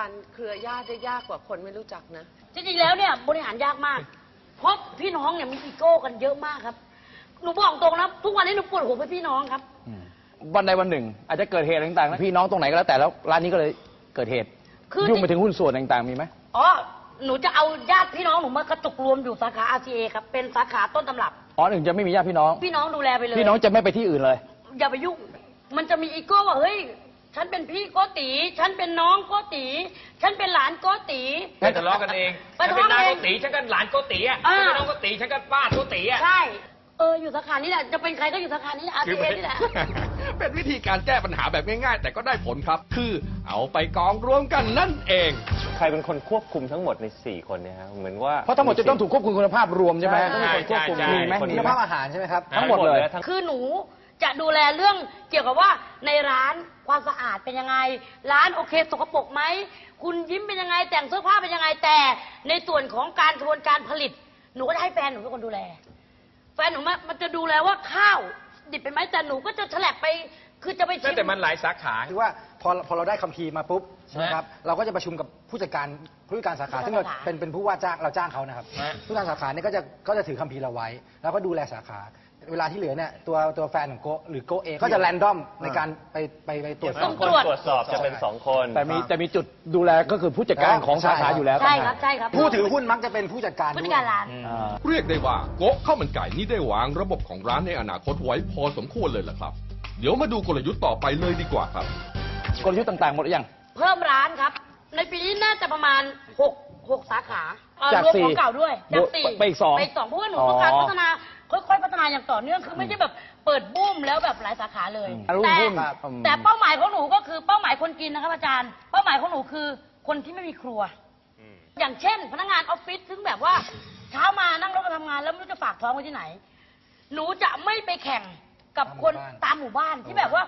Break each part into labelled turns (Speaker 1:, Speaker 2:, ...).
Speaker 1: การเครือญาติได้ยากกว่าคนไม่รู้จักนะ
Speaker 2: จริงๆแล้วเนี่ยบริหารยากมาก เพราะพี่น้องเนี่ยมีอีโก้กันเยอะมากครับ หนูบอกตรงนะทุกวันนี้หนูปวดหัวเพื่อพี่น้องครับ
Speaker 3: วันใดวันหนึ่ง อาจจะเกิดเหตุต่างๆพี่น้องตรงไหนก็แล้วแต่แล้วร้านนี้ก็เลยเกิดเหตุ
Speaker 2: คือ
Speaker 3: ยุ่งไปถึงหุ้นส่วนต่างๆมีไหม
Speaker 2: อ๋อ หนูจะเอาญาติพี่น้องหนูมากระจุกรวมอยู่สาขา RCA ครับ เป็นสาขาต้นตำรับ
Speaker 3: อ๋อหนึ่งจะไม่มีญาติพี่น้อง
Speaker 2: พี่น้องดูแลไปเลย
Speaker 3: พี่น้องจะไม่ไปที่อื่นเลย
Speaker 2: อย่าไปยุ่ง มันจะมีอีโก้ว่าเฮ้ย ฉันเป็นพี่โกติฉันเป็นน้องโกติฉันเป็นหลานโกติ
Speaker 4: แค่ทะเลาะกันเอง
Speaker 2: ไป
Speaker 4: ฉันเป็น
Speaker 2: ทะ
Speaker 4: นา
Speaker 2: เลาะ
Speaker 4: โก
Speaker 2: กันเอง
Speaker 4: ติฉันก็หลานโกติอะ
Speaker 2: อ่า
Speaker 4: ฉันเป็นน้องโกติฉันก็ป้าโกติอะ
Speaker 2: ใช่ เอออยู่สาขานี้แหละ จะเป็นใครก็อยู่สาขานี้แหละ
Speaker 5: คือ
Speaker 2: RCA นี่แหละ
Speaker 5: เป็นวิธีการแก้ปัญหาแบบง่ายๆ แต่ก็ได้ผลครับ คือเอาไปกองรวมกันนั่นเอง
Speaker 6: ใครเป็นคนควบคุมทั้งหมดใน 4 คนเนี่ยฮะเหมือนว่า
Speaker 3: เพราะทั้งหมดจะต้องถูกควบคุมคุณภาพรวมใช่ไหม
Speaker 6: ใช่
Speaker 3: ต้องมีคนควบคุม
Speaker 4: ใช่
Speaker 3: มีไหม
Speaker 6: คน
Speaker 3: มี
Speaker 6: คุณ
Speaker 3: ไหม
Speaker 6: ภาพอาหารใช่ไหมครับ
Speaker 3: ทั้งหมดเลย
Speaker 6: ทั้ง
Speaker 2: คือหนู จะดูแลเรื่องเกี่ยวกับว่าในร้านความสะอาดเป็นยังไง ร้านโอเคสกปรกไหมคุณยิ้มเป็นยังไง แต่งเสื้อผ้าเป็นยังไงแต่ ในส่วนของการกระบวนการผลิต หนูก็จะให้แฟนหนูเป็นคนดูแล แฟนหนูมามันจะดูแลว่าข้าว ดิบเป็นไหมแต่หนูก็จะแฉลกไปคือจะไปชิม
Speaker 4: แต่มันหลายสาขา
Speaker 7: คือว่าพอพอเราได้คัมภีร์มาปุ๊บใช่ไหม
Speaker 4: ฮะ
Speaker 7: ครับเราก็จะประชุมกับผู้จัดการผู้จัดการสาขา
Speaker 2: ผู้จัดการ
Speaker 7: ซึ่งเรา
Speaker 2: สาขา
Speaker 7: เป็นเป็นผู้ว่าจ้างเราจ้างเขานะครับ
Speaker 4: ฮะ
Speaker 7: ผู้จัดการสาขาเนี่ยก็จะก็จะถือคัมภีร์เราไว้ แล้วก็ดูแลสาขา เวลาที่เหลือเนี่ยตัวตัวแฟนของโกะหรือโกะเองก็จะแรนดอมในการไปไปไปตรวจส
Speaker 2: ต้
Speaker 7: อ
Speaker 2: อบง
Speaker 6: คน
Speaker 2: ตรวจ
Speaker 6: ตรวจสอบจะเป็น2คน
Speaker 3: แต่มีแต่มีจุดดูแลก็คือผู้จัดการของสาขาอยู่แล้ว
Speaker 2: ใช่ครับ ใช่ครับ
Speaker 7: ผู้ถือหุ้นมักจะเป็นผู้จัดการ
Speaker 2: ผู้
Speaker 7: ด้
Speaker 2: จั
Speaker 7: วย
Speaker 2: ดการร้าน
Speaker 3: อ่า
Speaker 5: เรียกได้ว่าโกะข้าวมันไก่นี่ได้วางระบบของร้านในอนาคตไว้พอสมควรเลยล่ะครับ เดี๋ยวมาดูกลยุทธ์ต่อไปเลยดีกว่าครับ
Speaker 3: กลยุทธ์ต่างๆหมดหรือยัง
Speaker 2: เพิ่มร้านครับ ในปีนี้น่าจะประมาณหกหกสาขาเอ่อ
Speaker 3: จาก
Speaker 2: รวม
Speaker 3: สี่
Speaker 2: ของเก่าด้วยจากสี่
Speaker 3: ไปอีกสอง
Speaker 2: ไปอีกสองเพราะว่าหนู
Speaker 3: อ๋อ
Speaker 2: ต้องการพัฒนา ค่อยๆพัฒนาอย่างต่อเนื่องคือไม่ใช่แบบเปิดบูมแล้วแบบหลายสาขาเลย
Speaker 3: อืม
Speaker 2: แต่
Speaker 3: รุ่นๆอืม
Speaker 2: แต่เป้าหมายของหนูก็คือเป้าหมายคนกินนะครับอาจารย์ เป้าหมายของหนูคือคนที่ไม่มีครัว อย่างเช่น พนักงานออฟฟิศซึ่งแบบว่าเช้ามานั่งรถมาทำงานแล้วไม่รู้จะฝากท้องไว้ที่ไหน หนูจะไม่ไปแข่งกับคนตามหมู่บ้านที่แบบว่า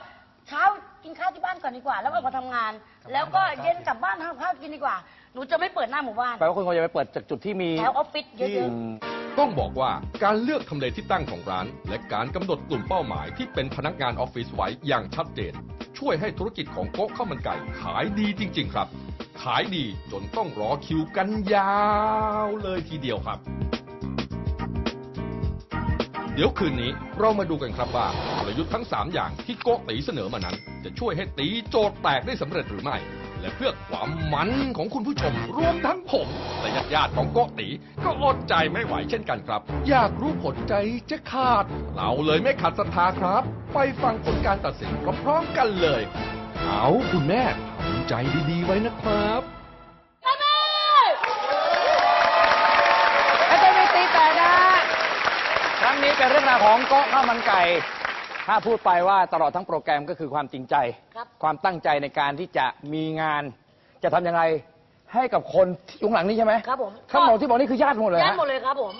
Speaker 2: เช้ากินข้าวที่บ้านก่อนดีกว่า แล้วก็มาทำงาน แล้วก็เย็นกลับบ้านทำข้าวกินดีกว่า หนูจะไม่เปิดหน้าหมู่บ้าน
Speaker 3: แปลว่าคนคงจะไปเปิดจากจุดที่มี
Speaker 2: แถวออฟฟิศเย
Speaker 3: อื
Speaker 2: อะ
Speaker 3: ม
Speaker 5: ต้องบอกว่าการเลือกทำเลที่ตั้งของร้าน และการกำหนดกลุ่มเป้าหมายที่เป็นพนักงานออฟฟิศไว้อย่างชัดเจน ช่วยให้ธุรกิจของโก๊ะข้าวมันไก่ขายดีจริง ๆ ครับ ขายดีจนต้องรอคิวกันยาวเลยทีเดียวครับ เดี๋ยวคืนนี้เรามาดูกันครับว่ากลยุทธ์ทั้ง 3 อย่างที่โกตีเสนอมานั้น จะช่วยให้ตีโจทย์แตกได้สำเร็จหรือไม่ และเพื่อความมันของคุณผู้ชม รวมทั้งผม และญาติญาติๆของโกตีก็อดใจไม่ไหวเช่นกันครับ อยากรู้ผลใจจะขาด เราเลยไม่ขัดศรัทธาครับ ไปฟังผลการตัดสินพร้อมๆกันเลย เอาคุณแม่ทำใจดีๆไว้นะครับ
Speaker 3: อาจารย์ไม่ตีแต่นะ ครั้งนี้เป็นเรื่องราวของเกาะข้าวมันไก่ ถ้าพูดไปว่าตลอดทั้งโปรแกรมก็คือความจริงใจ
Speaker 2: ครับ
Speaker 3: ความตั้งใจในการที่จะมีงาน จะทำยังไงให้กับคนที่อยู่ข้างหลังนี้ใช่ไหม
Speaker 2: ครับผม
Speaker 3: ข้างหมดที่บอกนี่คือญาติหมดเลย
Speaker 2: ๆ
Speaker 3: ฮะ
Speaker 2: ย่านหมดเลยครับผม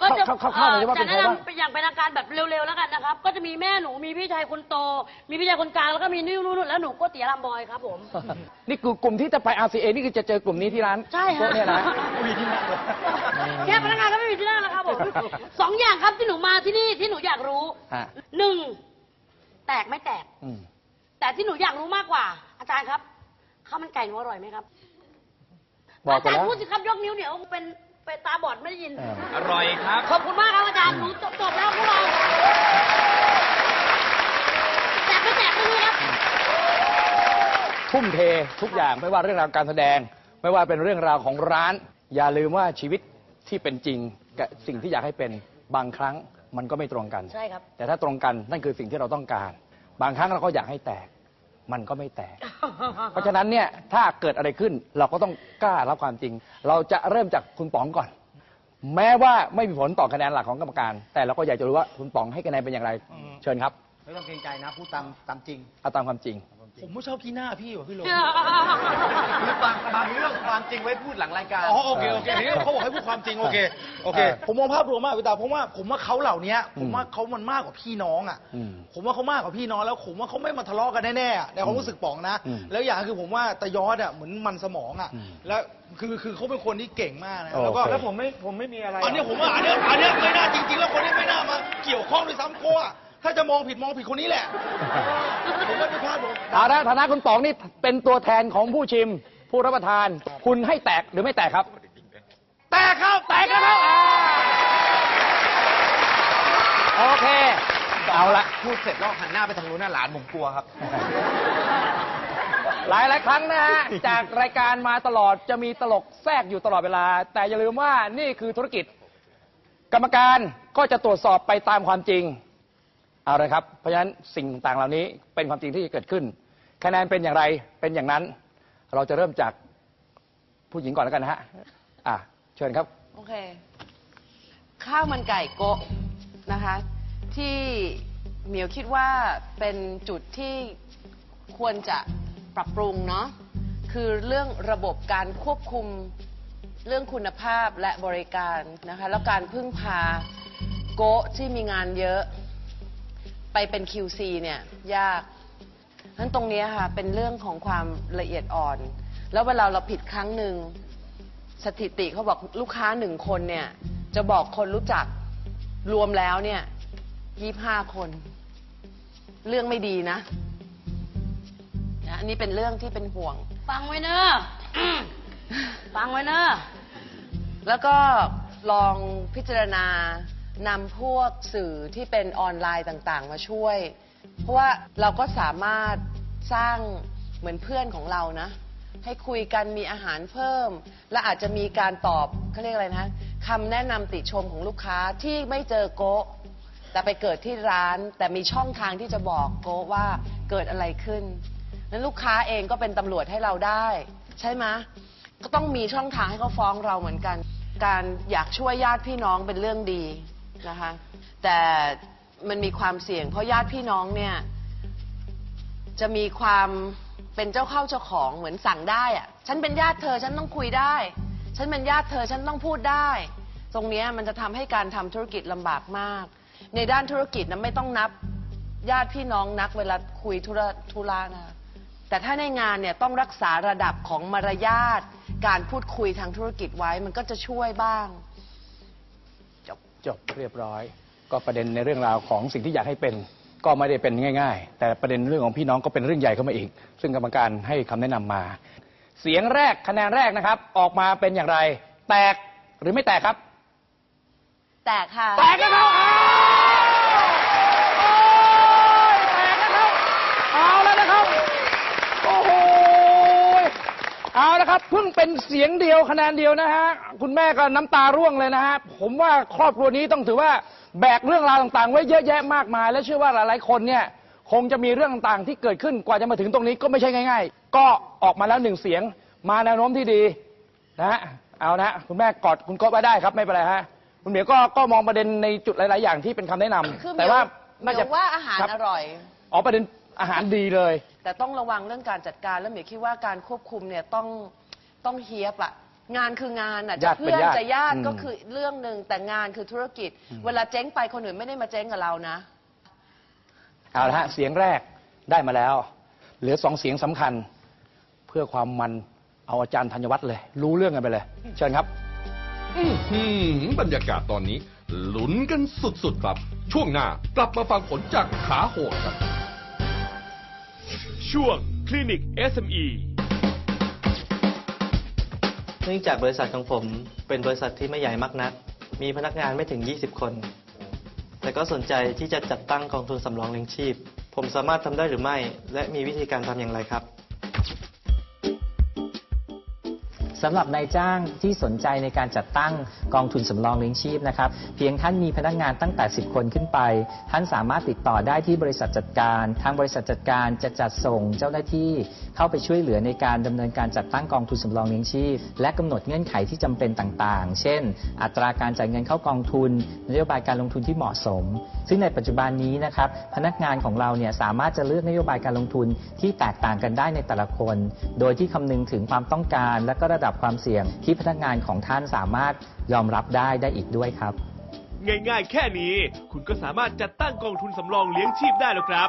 Speaker 2: ก็จะ
Speaker 3: เข้าเข้าๆหน่อยสิว่า
Speaker 2: จะ
Speaker 3: เป็นใคร
Speaker 2: แนะ
Speaker 3: บ้าง
Speaker 2: นำไปอย่างเป็นทางการแบบเร็วๆแล้วกันนะครับ ก็จะมีแม่หนูมีพี่ชายคนโต มีพี่ชายคนกลางแล้วก็มีนิ่วนู่นแล้วหนูก็เตี๋ยลำบอยครับผม
Speaker 3: นี่คือกลุ่มที่จะไป RCA นี่คือจะเจอกลุ่มนี้ที่ร้าน
Speaker 2: ใช่ฮะ
Speaker 3: โต๊ะเนี่ยนะ
Speaker 2: แค่พนักงานก็ไม่มีที่นั่งแล้วครับผม สองอย่างครับที่หนูมาที่นี่ที่หนูอยากรู้
Speaker 3: ฮะ
Speaker 2: หนึ่งแตกไม่แตก
Speaker 3: อืม
Speaker 2: แต่ที่หนูอยากรู้มากกว่า อาจารย์ครับข้าวมันไก่หนูอร่อยไหมครับ
Speaker 3: บอก
Speaker 2: อา
Speaker 3: ไป
Speaker 2: จาร
Speaker 3: แล้
Speaker 2: ย์
Speaker 3: ว
Speaker 2: พูดสิครับยกนิ้วเดี๋ยวเป็นเป็นตาบอดไม่ได้ยิน
Speaker 3: เออ
Speaker 4: อร่อยครับ
Speaker 2: ขอบคุณมากครับอาจารย์ หนูจบจบแล้วพวกเราแตกไม่แตกไม่รู้ครับ
Speaker 3: ทุ่มเททุกอย่างไม่ว่าเรื่องราวการแสดง ไม่ว่าเป็นเรื่องราวของร้าน อย่าลืมว่าชีวิตที่เป็นจริง กับสิ่งที่อยากให้เป็นบางครั้งมันก็ไม่ตรงกัน
Speaker 2: ใช่ครับ
Speaker 3: แต่ถ้าตรงกันนั่นคือสิ่งที่เราต้องการ บางครั้งเราก็อยากให้แตก มันก็ไม่แตก เพราะฉะนั้นเนี่ยถ้าเกิดอะไรขึ้นเราก็ต้องกล้ารับความจริง เราจะเริ่มจากคุณป๋องก่อน แม้ว่าไม่มีผลต่อคะแนนหลักของกรรมการ แต่เราก็อยากจะรู้ว่าคุณป๋องให้คะแนนเป็นอย่างไร เชิญครับ
Speaker 7: ไม่ต้องเกรงใจนะพูดตามตามจริง
Speaker 3: เอาตามความจริง
Speaker 8: ผมไม่ชอบขี้หน้าพี่ว่ะพี่โล
Speaker 7: คือบางบางเรื่องความจริงไว้พูดหลังรายการ
Speaker 8: อ๋อโอเคโอเคนี่เขาบอกให้พูดความจริงโอเคโอเค
Speaker 3: เออ
Speaker 8: ผมมองภาพรวมมากพี่ตาเพราะว่าผมว่าเขาเหล่านี้
Speaker 3: อืม
Speaker 8: ผมว่าเขามันมากกว่าพี่น้องอะ
Speaker 3: อืม
Speaker 8: ผมว่าเขามากกว่าพี่น้องแล้ว ผมว่าเขาไม่มาทะเลาะกันแน่ๆอะในความรู้สึกป๋องนะ
Speaker 3: อืม
Speaker 8: แล้วอย่างคือผมว่าตายอดอะเหมือนมันสมองอะ
Speaker 3: อืม
Speaker 8: แล้วคือคือเขาเป็นคนที่เก่งมากนะ
Speaker 3: โอเค
Speaker 8: แล้วก็
Speaker 6: แล้วผมไม่ผมไม่มีอะไร
Speaker 8: อันเนี้ยผมว่าอันเนี้ยอันเนี้ยไม่น่าจริง ๆ แล้วคนนี้ไม่น่ามาเกี่ยวข้องด้วยซ้ำเพราะว่า ถ้าจะมองผิดมองผิดคนนี้แหละ ผมว่าไม่พลาดผม
Speaker 3: เอาละฐานะคุณป๋องนี่เป็นตัวแทนของผู้ชิม ผู้รับประทาน คุณให้แตกหรือไม่แตกครับ แตกครับแตกแล้วครับอ่าโอเค เอาละ
Speaker 8: พูดเสร็จแล้วหันหน้าไปทางนู้นน่ะหลานผมกลัวครับ
Speaker 3: หลายหลายๆครั้งนะฮะ จากรายการมาตลอดจะมีตลกแทรกอยู่ตลอดเวลา แต่อย่าลืมว่านี่คือธุรกิจ กรรมการก็จะตรวจสอบไปตามความจริง เอาเลยครับ เพราะฉะนั้นสิ่งต่างๆเหล่านี้เป็นความจริงที่เกิดขึ้น คะแนนเป็นอย่างไรเป็นอย่างนั้น เราจะเริ่มจากผู้หญิงก่อนแล้วกันนะฮะอะเชิญครับ
Speaker 1: โอเค ข้าวมันไก่โกะนะคะ ที่เหมียวคิดว่าเป็นจุดที่ควรจะปรับปรุงเนาะคือเรื่องระบบการควบคุมเรื่องคุณภาพและบริการนะคะ แล้วการพึ่งพาโกะที่มีงานเยอะ ไปเป็น QC เนี่ยยากนั้นตรงเนี้ยค่ะเป็นเรื่องของความละเอียดอ่อน แล้วเวลาเราผิดครั้งหนึ่งสถิติเขาบอกลูกค้าหนึ่งคนเนี่ย จะบอกคนรู้จักรวมแล้วเนี่ยยี่ห้าคน เรื่องไม่ดีนะนะอันนี้เป็นเรื่องที่เป็นห่วง
Speaker 2: ฟังไว้เนอะอืมฟังไว้เนอะ
Speaker 1: แล้วก็ลองพิจารณา นำพวกสื่อที่เป็นออนไลน์ต่างๆ มาช่วย เพราะว่าเราก็สามารถสร้างเหมือนเพื่อนของเรานะ ให้คุยกันมีอาหารเพิ่ม และอาจจะมีการตอบเขาเรียกอะไรนะคำแนะนำติชมของลูกค้าที่ไม่เจอโกะแต่ไปเกิดที่ร้าน แต่มีช่องทางที่จะบอกโกะว่าเกิดอะไรขึ้นนั้นลูกค้าเองก็เป็นตำรวจให้เราได้ ใช่ไหมก็ต้องมีช่องทางให้เขาฟ้องเราเหมือนกัน การอยากช่วยญาติพี่น้องเป็นเรื่องดี นะคะแต่มันมีความเสี่ยง เพราะญาติพี่น้องเนี่ย จะมีความเป็นเจ้าเข้าเจ้าของเหมือนสั่งได้อะฉันเป็นญาติเธอฉันต้องคุยได้ ฉันเป็นญาติเธอฉันต้องพูดได้ ตรงเนี้ยมันจะทำให้การทำธุรกิจลำบากมาก ในด้านธุรกิจนะไม่ต้องนับญาติพี่น้องนักเวลาคุยธุระธุระนะแต่ถ้าในงานเนี่ยต้องรักษาระดับของมารยาทการพูดคุยทางธุรกิจไว้มันก็จะช่วยบ้าง
Speaker 3: จบเรียบร้อย ก็ประเด็นในเรื่องราวของสิ่งที่อยากให้เป็น ก็ไม่ได้เป็นง่าย ๆ แต่ประเด็นเรื่องของพี่น้องก็เป็นเรื่องใหญ่เข้ามาอีก ซึ่งกรรมการให้คำแนะนำมา เสียงแรกคะแนนแรกนะครับ ออกมาเป็นอย่างไร แตกหรือไม่แตกครับ
Speaker 1: แตกค่ะ
Speaker 3: แตกนะครับอ้าวโอ้ยแตกนะครับ เอาแล้วนะครับ โอ้โห เอาละ ครับเพิ่งเป็นเสียงเดียวคะแนนเดียวนะฮะคุณแม่ก็น้ำตาร่วงเลยนะฮะผมว่าครอบครัวนี้ต้องถือว่าแบกเรื่องราวต่างๆ ไว้เยอะแยะมากมาย และเชื่อว่าหลายๆคนเนี่ยคงจะมีเรื่องต่างๆ ที่เกิดขึ้นกว่าจะมาถึงตรงนี้ก็ไม่ใช่ง่าย ๆ ก็ออกมาแล้วหนึ่งเสียงมาแนวโน้มที่ดีนะฮะเอานะฮะคุณแม่กอดคุณโก๊ะไว้ได้ครับไม่เป็นไรฮะคุณเหมียวก็ก็มองประเด็นในจุดหลาย ๆ อย่างที่เป็นคำแนะนำ
Speaker 1: คือ
Speaker 3: แต่ว่า
Speaker 1: เหมียวว่าอาหาร
Speaker 3: คบ
Speaker 1: อร่อย
Speaker 3: อ๋อประเด็นอาหารดีเลย
Speaker 1: แต่ต้องระวังเรื่องการจัดการแล้วเหมียวคิดว่าการควบคุมเนี่ยต้อง ต้องเฮียบอะงานคืองานอะจะ
Speaker 3: ญาติเป็น
Speaker 1: เพื่อน
Speaker 3: ญาติ
Speaker 1: จะญาติ
Speaker 3: อืม
Speaker 1: ก็คือเรื่องหนึ่งแต่งานคือธุรกิจ เวลาเจ๊งไปคนอื่นไม่ได้มาเจ๊งกับเรานะ
Speaker 3: เอาละฮะเสียงแรกได้มาแล้ว เหลือสองเสียงสำคัญ เพื่อความมันเอาอาจารย์ธัญวัฒน์เลย รู้เรื่องกันไปเลย เชิญครับ
Speaker 5: อื้อหือบรรยากาศตอนนี้ลุ้นกันสุดๆครับ ช่วงหน้ากลับมาฟังผลจากขาโหดครับ
Speaker 9: ช่วงคลินิก SME
Speaker 10: เนื่องจากบริษัทของผมเป็นบริษัทที่ไม่ใหญ่มากนัก มีพนักงานไม่ถึง 20 คน แต่ก็สนใจที่จะจัดตั้งกองทุนสำรองเลี้ยงชีพ ผมสามารถทำได้หรือไม่ และมีวิธีการทำอย่างไรครับ
Speaker 11: สำหรับนายจ้างที่สนใจในการจัดตั้งกองทุนสำรองเลี้ยงชีพนะครับ เพียงท่านมีพนักงานตั้งแต่ 10 คนขึ้นไป ท่านสามารถติดต่อได้ที่บริษัทจัดการ ทางบริษัทจัดการจะจัดส่งเจ้าหน้าที่เข้าไปช่วยเหลือในการดำเนินการจัดตั้งกองทุนสำรองเลี้ยงชีพ และกำหนดเงื่อนไขที่จำเป็นต่างๆ เช่น อัตราการจ่ายเงินเข้ากองทุนนโยบายการลงทุนที่เหมาะสม ซึ่งในปัจจุบันนี้นะครับพนักงานของเราเนี่ยสามารถจะเลือกนโยบายการลงทุนที่แตกต่างกันได้ในแต่ละคน โดยที่คำนึงถึงความต้องการและก็ระดับบความเสี่ยงที่พนักงานของท่านสามารถยอมรับได้ได้อีกด้วยครับ
Speaker 9: ง่ายๆ แค่นี้ คุณก็สามารถจัดตั้งกองทุนสำรองเลี้ยงชีพได้แล้วครับ